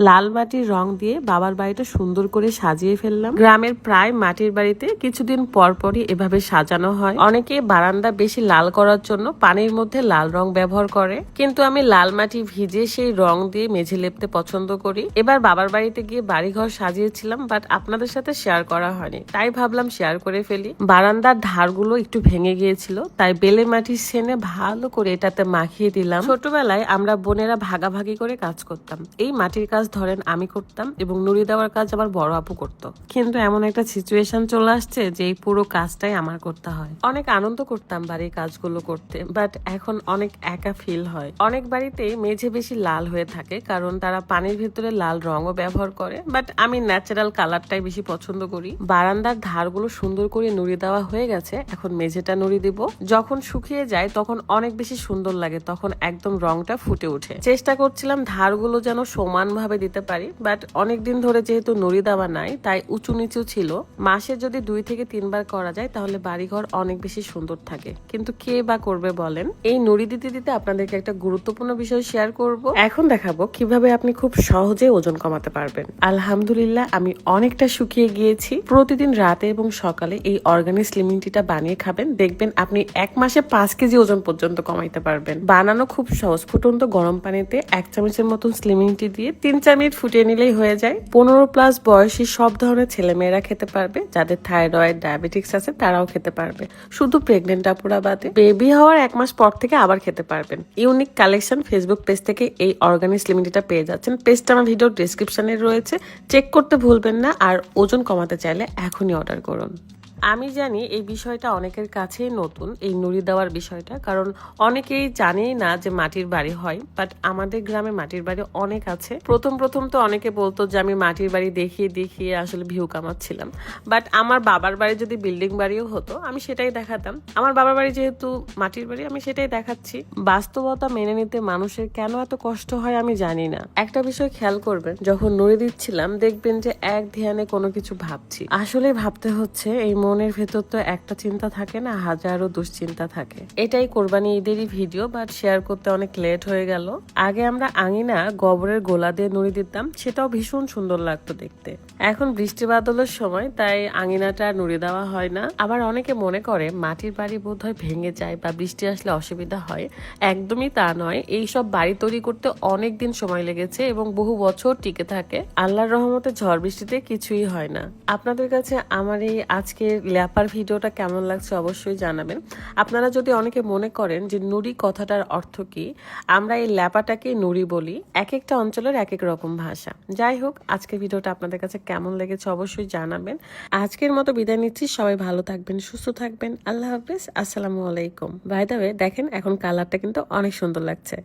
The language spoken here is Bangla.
লাল মাটির রং দিয়ে বাবার বাড়িটা সুন্দর করে সাজিয়ে ফেললাম। গ্রামের প্রায় মাটির বাড়িতে কিছুদিন পর পরই এভাবে সাজানো হয়। অনেকে বারান্দা বেশি লাল করার জন্য পানির মধ্যে লাল রং ব্যবহার করে। কিন্তু আমি লাল মাটি ভিজে সেই রং দিয়ে মেঝে লেপতে পছন্দ করি। এবার বাবার বাড়িতে গিয়ে বাড়িঘর সাজিয়েছিলাম বাট আপনাদের সাথে শেয়ার করা হয়নি। তাই ভাবলাম শেয়ার করে ফেলি। বারান্দার ধারগুলো একটু ভেঙে গিয়েছিল, তাই বেলে মাটির সেনে ভালো করে এটাতে মাখিয়ে দিলাম। ছোটবেলায় আমরা বোনেরা ভাগাভাগি করে কাজ করতাম। এই মাটির কাজ ধরেন আমি করতাম এবং নুড়ি দেওয়ার কাজ আমার বড় আপু করতো। কিন্তু এমন একটা সিচুয়েশন চলে আসছে যে এই পুরো কাজটাই আমার করতে হয়। অনেক আনন্দ করতাম বাড়ির কাজগুলো করতে বাট এখন অনেক একা ফিল হয়। অনেক বাড়িতে মেঝে বেশি লাল হয়ে থাকে কারণ তারা পানির ভিতরে লাল রঙও ব্যবহার করে বাট আমি ন্যাচারাল কালারটাই বেশি পছন্দ করি। বারান্দার ধারগুলো সুন্দর করে নুড়ি দেওয়া হয়ে গেছে, এখন মেঝেটা নুড়ি দিব। যখন শুকিয়ে যায় তখন অনেক বেশি সুন্দর লাগে, তখন একদম রংটা ফুটে ওঠে। চেষ্টা করছিলাম ধারগুলো যেন সমানভাবে দিতে পারি বাট অনেক দিন ধরে যেহেতু নুড়ি দেওয়া নাই, তাই উঁচু নিচু ছিল। মাসে যদি দুই থেকে তিনবার করা যায়, তাহলে বাড়িঘর অনেক বেশি সুন্দর থাকে। কিন্তু কে বা করবে বলেন? এই নুড়ি দিতে দিতে আপনাদেরকে একটা গুরুত্বপূর্ণ বিষয় শেয়ার করব। এখন দেখাবো কীভাবে আপনি খুব সহজে ওজন কমাতে পারবেন। আলহামদুলিল্লাহ, আমি অনেকটা শুকিয়ে গিয়েছি। প্রতিদিন রাতে এবং সকালে এই অর্গানিক স্লিমিং টিটা বানিয়ে খাবেন। দেখবেন আপনি এক মাসে পাঁচ কেজি ওজন পর্যন্ত কমাইতে পারবেন। বানানো খুব সহজ। ফুটন্ত গরম পানিতে এক চামচের মতন স্লিমিং টি দিয়ে তিন চার মিনিট ফুটিয়ে নিলেই হয়ে যায়। পনেরো প্লাস বয়সী সব ধরনের ছেলেমেয়েরা খেতে পারবে, যাদের থাইরয়েড, ডায়াবেটিক্স আছে তারাও খেতে পারবে। শুধু প্রেগনেন্ট আপুরা বাদে বেবি হওয়ার এক মাস পর থেকে আবার খেতে পারবেন। ইউনিক কালেকশন ফেসবুক পেজ থেকে এই অর্গানিক স্লিমিংটা পেয়ে যাচ্ছেন। পেজটা আমার ভিডিও ডিসক্রিপশনে রয়েছে। চেক করতে ভুলবেন না আর ওজন কমাতে চাইলে এখনই অর্ডার করুন। আমি জানি এই বিষয়টা অনেকের কাছেই নতুন, এই নুড়ি দেওয়ার বিষয়টা, কারণ অনেকেই জানেই না যে মাটির বাড়ি হয় বাট আমাদের গ্রামে মাটির বাড়ি অনেক আছে। প্রথম প্রথম তো অনেকে বলতো যে আমি মাটির বাড়ি দেখিয়ে দেখিয়ে আসলে ভিউ কামাচ্ছিলাম। বাট আমার বাবার বাড়ি যদি বিল্ডিং বাড়িও হতো, আমি সেটাই দেখাতাম। আমার বাবার বাড়ি যেহেতু মাটির বাড়ি, আমি সেটাই দেখাচ্ছি। বাস্তবতা মেনে নিতে মানুষের কেন এত কষ্ট হয় আমি জানি না। একটা বিষয় খেয়াল করবেন, যখন নুড়ি দিচ্ছিলাম, দেখবেন যে এক ধ্যানে কোনো কিছু ভাবছি। আসলে ভাবতে হচ্ছে এই মনের ভেতর তো একটা চিন্তা থাকে না, হাজারো দুশ্চিন্তা থাকে। এটাই কোরবানি ঈদেরই ভিডিও বাট শেয়ার করতে অনেক লেট হয়ে গেল। আগে আমরা আঙিনা গোবরের গোলা দিয়ে নুড়ি দিতাম, সেটাও ভীষণ সুন্দর লাগতো দেখতে। এখন বৃষ্টি বাদলের সময়, তাই আঙিনাটা নুড়ি দেওয়া হয় না। আবার অনেকে মনে করে, মাটির বাড়ি বোধ হয় ভেঙে যায় বা বৃষ্টি আসলে অসুবিধা হয়। একদমই তা নয় এই সব বাড়ি তৈরি করতে অনেক দিন সময় লেগেছে এবং বহু বছর টিকে থাকে। আল্লাহর রহমতে ঝড় বৃষ্টিতে কিছুই হয় না। আপনাদের কাছে আমার এই আজকের ল্যাপার ভিডিওটা কেমন লাগছে অবশ্যই জানাবেন। আপনারা যদি অনেকে মনে করেন যে নুড়ি কথাটার অর্থ কি, আমরা এই ল্যাপাটাকে নুড়ি বলি এক একটা অঞ্চলের এক এক রকম ভাষা। যাই হোক, আজকের ভিডিওটা আপনাদের কাছে কেমন লেগেছে অবশ্যই জানাবেন। আজকের মতো বিদায় নিচ্ছি, সবাই ভালো থাকবেন, সুস্থ থাকবেন। আল্লাহ হাফিজ, আসসালামু আলাইকুম। বাই দ্য দেখেন, এখন কালারটা কিন্তু অনেক সুন্দর লাগছে।